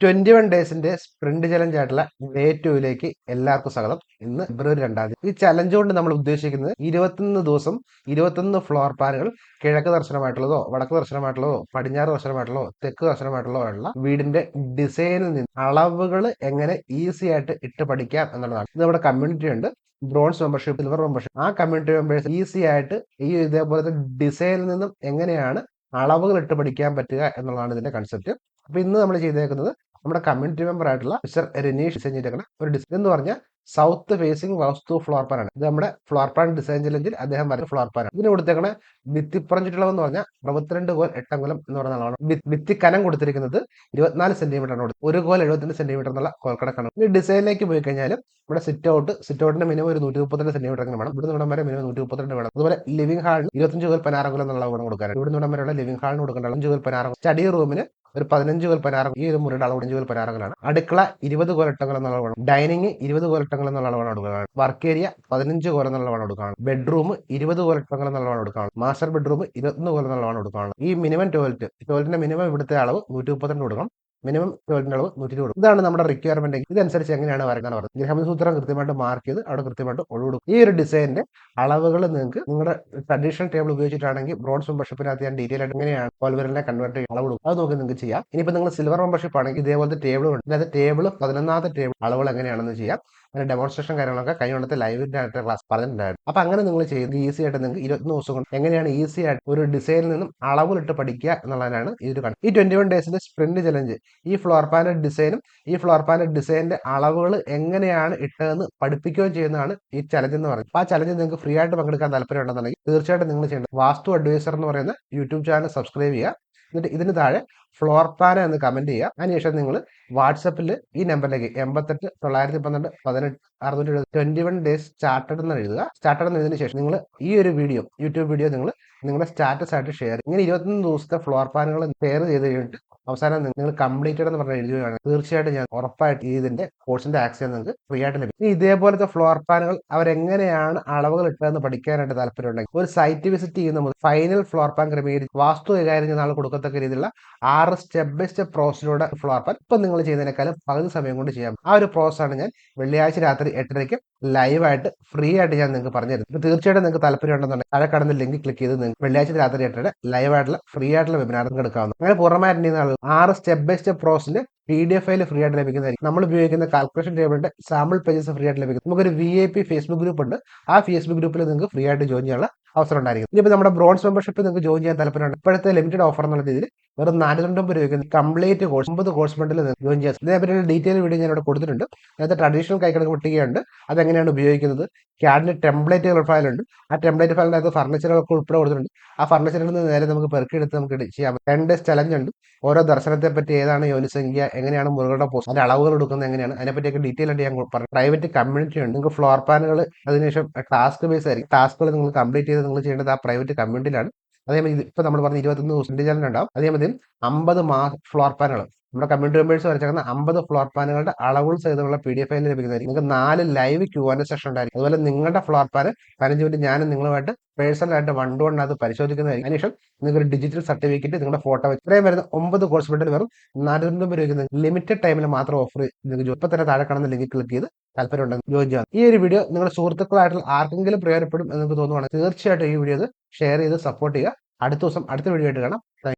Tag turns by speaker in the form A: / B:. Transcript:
A: Twenty one ഡേയ്സിന്റെ sprint challenge ആയിട്ടുള്ള day ടുവിലേക്ക് എല്ലാവർക്കും സ്വാഗതം. ഇന്ന് ഫെബ്രുവരി രണ്ടാം തീയതി. ഈ ചലഞ്ച് കൊണ്ട് നമ്മൾ ഉദ്ദേശിക്കുന്നത് ഇരുപത്തൊന്ന് ദിവസം ഇരുപത്തൊന്ന് ഫ്ലോർ പ്ലാനുകൾ കിഴക്ക് ദർശനമായിട്ടുള്ളതോ വടക്ക് ദർശനമായിട്ടുള്ളതോ പടിഞ്ഞാറ് ദർശനമായിട്ടുള്ളതോ തെക്ക് ദർശനമായിട്ടുള്ളതോ ഉള്ള വീടിന്റെ ഡിസൈനിൽ നിന്ന് അളവുകൾ എങ്ങനെ ഈസി ആയിട്ട് ഇട്ട് പഠിക്കാം എന്നുള്ളതാണ്. ഇത് നമ്മുടെ കമ്മ്യൂണിറ്റി ഉണ്ട്. ബ്രോൺസ് മെമ്പർഷിപ്പ് സിൽവർ മെമ്പർഷിപ്പ് ആ കമ്മ്യൂണിറ്റി മെമ്പേഴ്സ് ഈസി ആയിട്ട് ഈ ഇതേപോലത്തെ ഡിസൈനിൽ നിന്നും എങ്ങനെയാണ് അളവുകൾ ഇട്ട് പഠിക്കാൻ പറ്റുക എന്നുള്ളതാണ് ഇതിന്റെ കൺസെപ്റ്റ് അപ്പൊ ഇന്ന് നമ്മൾ ചെയ്തേക്കുന്നത് നമ്മുടെ കമ്മ്യൂണിറ്റി മെമ്പർ ആയിട്ടുള്ള മിസ്റ്റർ രനീഷ് ഡിസൈൻ ചെയ്തേക്കുന്ന ഒരു ഡിസൈൻ എന്ന് പറഞ്ഞാൽ south facing vastu floor plan ആണ്. ഇത് നമ്മുടെ ഫ്ലോർ പ്ലാൻ ഡിസൈൻ ചലഞ്ചിൽ അദ്ദേഹം വരുന്ന ഫ്ലോർ പ്ലാൻ ആണ്. ഇതിന് കൊടുത്തേക്കണ ഭിത്തിപ്പുറം ചുറ്റളവ് എന്ന് പറഞ്ഞാൽ അറുപത്തിരണ്ട് കോൽ എട്ടംകുലം എന്ന് പറയുന്ന ആളാണ്. ഭിത്തി കനം കൊടുത്തിരിക്കുന്നത് ഇരുപത്തിനാല് സെന്റിമീറ്റർ ആണ് ഒരു കോൽ എഴുപത്തിരണ്ട് സെന്റിമീറ്റർ എന്നുള്ള കോൽ കണക്കാണ്. ഇനി ഡിസൈനിലേക്ക് പോയി കഴിഞ്ഞാലും ഇവിടെ സിറ്റ് ഔട്ട് സിറ്റ് ഔട്ടിന്റെ മിനിമം ഒരു നൂറ്റി മുപ്പത്തിരണ്ട് സെന്റിമീറ്റർ വേണം. ഇവിടുന്ന് ഇവിടം വരെ മിനിമം നൂറ്റി മുപ്പത്തിരണ്ട് വേണം. അതുപോലെ ലിവിംഗ് ഹാളിന് ഇരുപത്തഞ്ച് കോൽ പനാറകുലം എന്നുള്ള ഗുണം കൊടുക്കാൻ ഇവിടുന്ന് ഇവിടം വരെയുള്ള ലിവിംഗ് ഹാളിന് കൊടുക്കേണ്ട അഞ്ച് കോൽ പതിനാറ് സ്റ്റഡി റൂമിന് ഒരു പതിനഞ്ച് കോൽ പനാറം ഈ ഒരു മുറിയുടെ അളവ് അഞ്ച് കോൽ പനാറകളാണ് അടുക്കള ഇരുപത് കോലട്ടങ്ങൾ എന്നുള്ള ഡൈനിങ് ഇരുപത് കോലട്ടങ്ങൾ എന്നുള്ള അളവാണ് കൊടുക്കുന്നത്. വർക്ക് ഏരിയ പതിനഞ്ച് കോലം എന്നുള്ള അളവാണ് കൊടുക്കുകയാണ് ബെഡ്റൂം ഇരുപത് കോലട്ടങ്ങൾ എന്നുള്ള അളവാണ് കൊടുക്കുകയാണ് മാസ്റ്റർ ബെഡ്റൂം ഇരുപത്തൊന്ന് കോലം എന്നുള്ള അളവാണ് കൊടുക്കുകയാണ് ഈ മിനിമം ടോയ്ലറ്റ് ടോയ്ലറ്റിന്റെ മിനിമം ഇവിടുത്തെ അളവ് നൂറ്റി മുപ്പത്തിരണ്ട് കൊടുക്കണം മിനിമം ടോയ്ലറ്റിന്റെ അളവ് നൂറ്റി ഇരുപത് ഇതാണ് നമ്മുടെ റിക്വയർമെന്റ് ഇതനുസരിച്ച് എങ്ങനെയാണ് പറയുന്നത് പറഞ്ഞത്. ഗ്രഹമസൂത്രം കൃത്യമായിട്ട് മാർക്ക് ചെയ്ത് അവിടെ കൃത്യമായിട്ട് ഒഴിവിടും ഈ ഒരു ഡിസൈനിന്റെ അളവുകൾ നിങ്ങൾക്ക് നിങ്ങളുടെ ട്രഡീഷണൽ ടേബിൾ ഉപയോഗിച്ചിട്ടാണെങ്കിൽ ബ്രോഡ്സ് മെമ്പർഷിപ്പിനകത്ത് ഞാൻ ഡീറ്റെയിൽ ആയിട്ട് എങ്ങനെയാണ് കോൽവരലിനെ കൺവേർട്ട് ചെയ്ത് അളവ് അത് നോക്കി നിങ്ങൾക്ക് ചെയ്യാം. ഇനിയിപ്പോൾ നിങ്ങൾ സിൽവർ മെമ്പർഷിപ്പ് ആണെങ്കിൽ ഇതേപോലത്തെ ടേബിൾ ഉണ്ട്. അതായത് ടേബിൾ പതിനൊന്നാമത്തെ ടേബിൾ അളവുകൾ എങ്ങനെയാണെന്ന് ചെയ്യാം. അങ്ങനെ ഡെമോൺസ്ട്രേഷൻ കാര്യങ്ങളൊക്കെ കഴിഞ്ഞ ആയിട്ട് ക്ലാസ് പറഞ്ഞിട്ടുണ്ടായിരുന്നു. അപ്പൊ അങ്ങനെ നിങ്ങൾ ചെയ്യുന്നത് ഈസി ആയിട്ട് നിങ്ങൾക്ക് ഇരുപത്തൊന്ന് ദിവസം കൊണ്ട് എങ്ങനെയാണ് ഈസി ആയിട്ട് ഒരു ഡിസൈനിൽ നിന്നും അളവിലിട്ട് പഠിക്കുക എന്നുള്ളതാണ് ഈ ഒരു ഈ ട്വന്റി വൺ ഡേയ്സിന്റെ സ്പ്രിന്റ് ചലഞ്ച് ഈ ഫ്ലോർ പാനൽ ഡിസൈനും ഈ ഫ്ലോർ പാനൽ ഡിസൈനിന്റെ അളവുകൾ എങ്ങനെയാണ് ഇട്ടതെന്ന് പഠിപ്പിക്കുകയും ചെയ്യുന്നതാണ് ഈ ചലഞ്ച് എന്ന് പറയുന്നത്. ആ ചലഞ്ച് നിങ്ങൾക്ക് ഫ്രീ ആയിട്ട് പങ്കെടുക്കാൻ താല്പര്യം ഉണ്ടെന്നുണ്ടെങ്കിൽ തീർച്ചയായിട്ടും നിങ്ങൾ ചെയ്യേണ്ടത് വാസ്തു അഡ്വൈസർ എന്ന് പറയുന്ന യൂട്യൂബ് ചാനൽ സബ്സ്ക്രൈബ് ചെയ്യുക. എന്നിട്ട് ഇതിന് താഴെ ഫ്ലോർ പ്ലാൻ എന്ന് കമന്റ് ചെയ്യുക. അതിനുശേഷം നിങ്ങൾ വാട്സപ്പിൽ ഈ നമ്പറിലേക്ക് എൺപത്തെട്ട് തൊള്ളായിരത്തി പന്ത്രണ്ട് പതിനെട്ട് അറുന്നൂറ്റി എഴുപത് ട്വന്റി വൺ ഡേയ്സ് സ്റ്റാർട്ടഡ് എന്ന് എഴുതുക. സ്റ്റാർട്ടഡ് എന്ന് എഴുതിയതിനു ശേഷം നിങ്ങൾ ഈ ഒരു വീഡിയോ യൂട്യൂബ് വീഡിയോ നിങ്ങൾ നിങ്ങളുടെ സ്റ്റാറ്റസ് ആയിട്ട് ഷെയർ ഇങ്ങനെ ഇരുപത്തൊന്ന് ദിവസത്തെ ഫ്ലോർ പ്ലാനുകൾ ഷെയർ ചെയ്ത് കഴിഞ്ഞിട്ട് അവസാനം നിങ്ങൾ കംപ്ലീറ്റഡ് എന്ന് പറഞ്ഞ എഴുതുകയാണ് തീർച്ചയായിട്ടും ഞാൻ ഉറപ്പായിട്ട് ഇതിന്റെ കോഴ്സിന്റെ ആക്സസ് നിങ്ങൾക്ക് ഫ്രീ ആയിട്ട് ലഭിക്കും. ഇനി ഇതേപോലത്തെ ഫ്ലോർ പ്ലാനുകൾ അവരെങ്ങനെയാണ് അളവുകൾ ഇട്ടതെന്ന് പഠിക്കാനായിട്ട് താല്പര്യമുണ്ടെങ്കിൽ ഒരു സൈറ്റ് വിസിറ്റ് ചെയ്യുന്ന മുതൽ ഫൈനൽ ഫ്ലോർ പ്ലാൻ ക്രമീകരിച്ച് വാസ്തു കൈകാര്യം ആൾ കൊടുക്കത്തക്ക രീതിയിലുള്ള ആറ് സ്റ്റെപ്പ് ബൈ സ്റ്റെപ്പ് പ്രോസസ്സിലൂടെ ഫ്ലോർ പ്ലാൻ ഇപ്പം നിങ്ങൾ ചെയ്യുന്നതിനേക്കാളും പകുതി സമയം കൊണ്ട് ചെയ്യാം. ആ ഒരു പ്രോസസ്സാണ് ഞാൻ വെള്ളിയാഴ്ച രാത്രി എട്ടരയ്ക്ക് ലൈവായിട്ട് ഫ്രീ ആയിട്ട് ഞാൻ നിങ്ങൾക്ക് പറഞ്ഞു തരുന്നത് തീർച്ചയായിട്ടും നിങ്ങൾക്ക് താല്പര്യം ഉണ്ടെന്നുണ്ടെങ്കിൽ താഴെ കാണുന്ന ലിങ്ക് ക്ലിക്ക് ചെയ്ത് നിങ്ങൾക്ക് വെള്ളിയാഴ്ച രാത്രി എട്ടര ലൈവായിട്ടുള്ള ഫ്രീ ആയിട്ടുള്ള വെബിനാർ എടുക്കാവുന്നു അങ്ങനെ ആളുകൾ ആറ് സ്റ്റെപ്പ് ബൈ സ്റ്റെപ്പ് പ്രോസസ്സിൽ P D F file free ആയിട്ട് ലഭിക്കുന്നതായിരിക്കും. നമ്മൾ ഉപയോഗിക്കുന്ന കാൽക്കുലേഷൻ ടേബിളിന്റെ സാമ്പിൾ പേജസ് ഫ്രീ ആയിട്ട് ലഭിക്കും. നമുക്കൊരു V I P Facebook group ഉണ്ട്. ആ ഫേസ്ബുക്ക് ഗ്രൂപ്പിൽ നിങ്ങൾക്ക് ഫ്രീ ആയിട്ട് ജോയിൻ ചെയ്യാനുള്ള അവസരം ഉണ്ടായിരിക്കും. ഇനിയിപ്പോൾ നമ്മുടെ ബ്രോൺസ് മെമ്പർഷിപ്പ് നിങ്ങൾക്ക് ജോയിൻ ചെയ്യാൻ താല്പര്യമുണ്ട്. ഇപ്പോഴത്തെ ലിമിറ്റഡ് ഓഫർ എന്നുള്ള രീതിയിൽ വെറും തൊണ്ണൂറ് രൂപയ്ക്ക് കംപ്ലീറ്റ് കോഴ്സ് ഒമ്പത് കോഴ്സ് ബണ്ടിൽ ജോയിൻ ചെയ്യാം ഇതിനെപ്പറ്റി ഡീറ്റെയിൽ വീഡിയോ ഞാൻ ഇവിടെ കൊടുത്തിട്ടുണ്ട്. അതിനകത്ത് ട്രഡീഷണൽ കൈക്കണക്ക് പട്ടികയുണ്ട് അതെങ്ങനെയാണ് ഉപയോഗിക്കുന്നത്? ക്യാഡിന് ടെംപ്ലേറ്റുകൾ ഫയലുണ്ട് ആ ടെംപ്ലേറ്റ് ഫയലിനകത്ത് ഫർണിച്ചറുകൾ ഉൾപ്പെടെ കൊടുത്തിട്ടുണ്ട്. ആ ഫർണിച്ചറിൽ നിന്ന് നേരെ നമുക്ക് പെറുക്കിയെടുത്ത് നമുക്ക് ചെയ്യാം. രണ്ട് ചലഞ്ച് ഉണ്ട് ഓരോ ദർശനത്തെ പറ്റി ഏതാണ് യോനിസംഖ്യ? എങ്ങനെയാണ് മുറുകളുടെ പോസ്റ്റ് അതിന്റെ അളവുകൾ എടുക്കുന്നത് എങ്ങനെയാണ്? അതിനെപ്പറ്റിയൊക്കെ ഡീറ്റെയിൽ ആയിട്ട് ഞാൻ പറഞ്ഞു. പ്രൈവറ്റ് കമ്മ്യൂണിറ്റി ഉണ്ട്. നിങ്ങൾക്ക് ഫ്ലോർ പ്ലാനുകൾ അതിനുശേഷം ടാസ്ക് ബേസ് ആയിരിക്കും. ടാസ്കുകൾ നിങ്ങൾ കംപ്ലീറ്റ് ചെയ്ത് നിങ്ങൾ ചെയ്യേണ്ടത് ആ പ്രൈവറ്റ് കമ്മ്യൂണിറ്റിയിലാണ് അതേമാതിരി ഇപ്പൊ നമ്മൾ പറഞ്ഞ ഇരുപത്തൊന്ന് ദിവസം ഉണ്ടാവും. അതേമാതിരി അമ്പത് മാസ ഫ്ലോർ പ്ലാനുകൾ നമ്മുടെ കമ്മ്യൂണിറ്റി മെമ്പേഴ്സ് വരച്ചേക്കുന്ന അമ്പത് ഫ്ലോർ പ്ലാനുകളുടെ അളവുകൾ സഹിതമുള്ള പി ഡി എഫ് ഫയലിൽ ലഭിക്കുന്നതായിരിക്കും. നിങ്ങൾക്ക് നാല് ലൈവ് ക്യൂ ആൻഡ് സെഷൻ ഉണ്ടായിരിക്കും. അതുപോലെ നിങ്ങളുടെ ഫ്ലോർ പ്ലാൻ പതിനഞ്ച് മിനിറ്റ് ഞാനും നിങ്ങളുമായിട്ട് പേഴ്സണലായിട്ട് വൺ ടു വൺ അത് പരിശോധിക്കുന്നതായിരിക്കും. അതിനുശേഷം നിങ്ങൾക്ക് ഒരു ഡിജിറ്റൽ സർട്ടിഫിക്കറ്റ് നിങ്ങളുടെ ഫോട്ടോ വെച്ച് ഇത്രയും വരുന്ന ഒമ്പത് കോഴ്സ് ബണ്ടിൽ വെറും നാനൂറ്റമ്പത് രൂപയ്ക്ക് ലിമിറ്റഡ് ടൈമിൽ മാത്രം ഓഫർ നിങ്ങൾക്ക് ഇപ്പൊ തന്നെ താഴെ കാണുന്ന ലിങ്കിൽ ക്ലിക്ക് ചെയ്ത് താല്പര്യം ഉണ്ടെങ്കിൽ ജോയിൻ ചെയ്യാം ഈ ഒരു വീഡിയോ നിങ്ങളുടെ സുഹൃത്തുക്കളായിട്ടുള്ള ആർക്കെങ്കിലും പ്രയോജനപ്പെടും എന്ന് നിങ്ങൾക്ക് തോന്നുവാണെങ്കിൽ തീർച്ചയായിട്ടും ഈ വീഡിയോ ഷെയർ ചെയ്ത് സപ്പോർട്ട് ചെയ്യുക. അടുത്ത ദിവസം അടുത്ത വീഡിയോ ആയിട്ട് കാണാം.